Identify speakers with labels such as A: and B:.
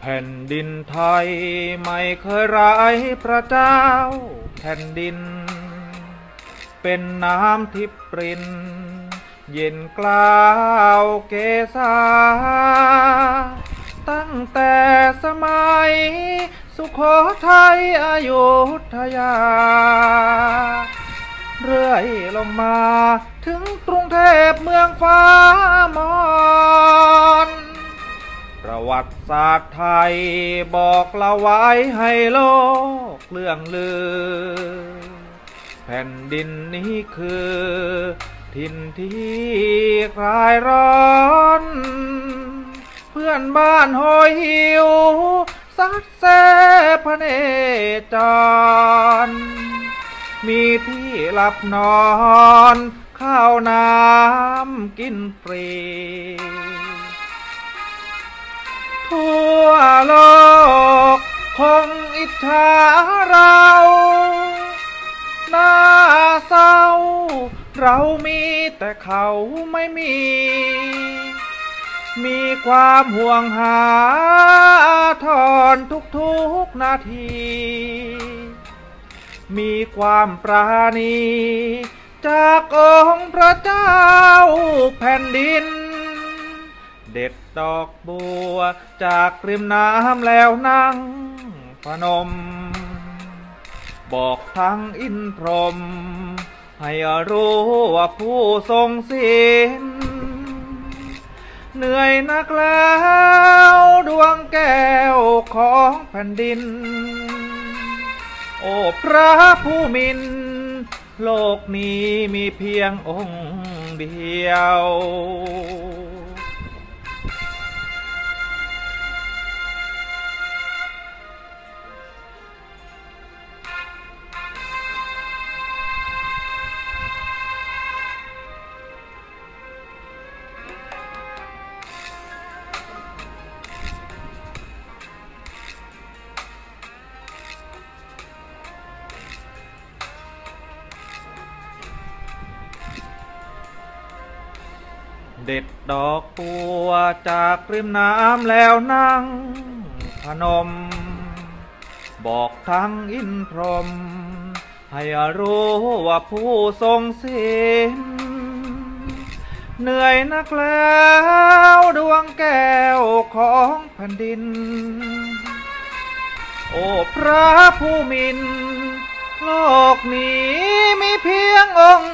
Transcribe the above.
A: แผ่นดินไทยไม่เคยร้ายพระเจ้า แผ่นดิน เป็นน้ำทิพปริน เย็นกล้าวเกษาตั้งแต่สมัย สุโขทัยอายุทยา เรื่อยลงมาถึงกรุงเทพเมืองฟ้า ประวัติศาสตร์ไทยบอกล่าไว้ให้โลกเรื่องลือ แผ่นดินนี้คือถิ่นที่คลายร้อน เพื่อนบ้านหอยหิว สัดแซพระเนจร มีที่หลับนอน ข้าวน้ำกินฟรี วโลก คงอิจฉาเราหน้าเศร้า เรามีแต่เขาไม่มี มีความห่วงหาทอนทุกๆนาที มีความปราณี จากองค์พระเจ้าแผ่นดิน เด็ดดอกบัว จากริมน้ำแล้วนั่งพนม บอกทั้งอินพรหมให้รู้ว่าผู้ทรงศีลเหนื่อยนักแล้วดวงแก้วของแผ่นดิน โอ้พระผู้มิน โลกนี้มีเพียงองค์เดียว เด็ดดอกบัวจากริมน้ำแล้วนั่งพนม บอกทั้งอินพรหมให้รู้ว่าผู้ทรงศีลเหนื่อยนักแล้วดวงแก้วของแผ่นดิน โอ้พระผู้มิน โลกนี้มีเพียงองค์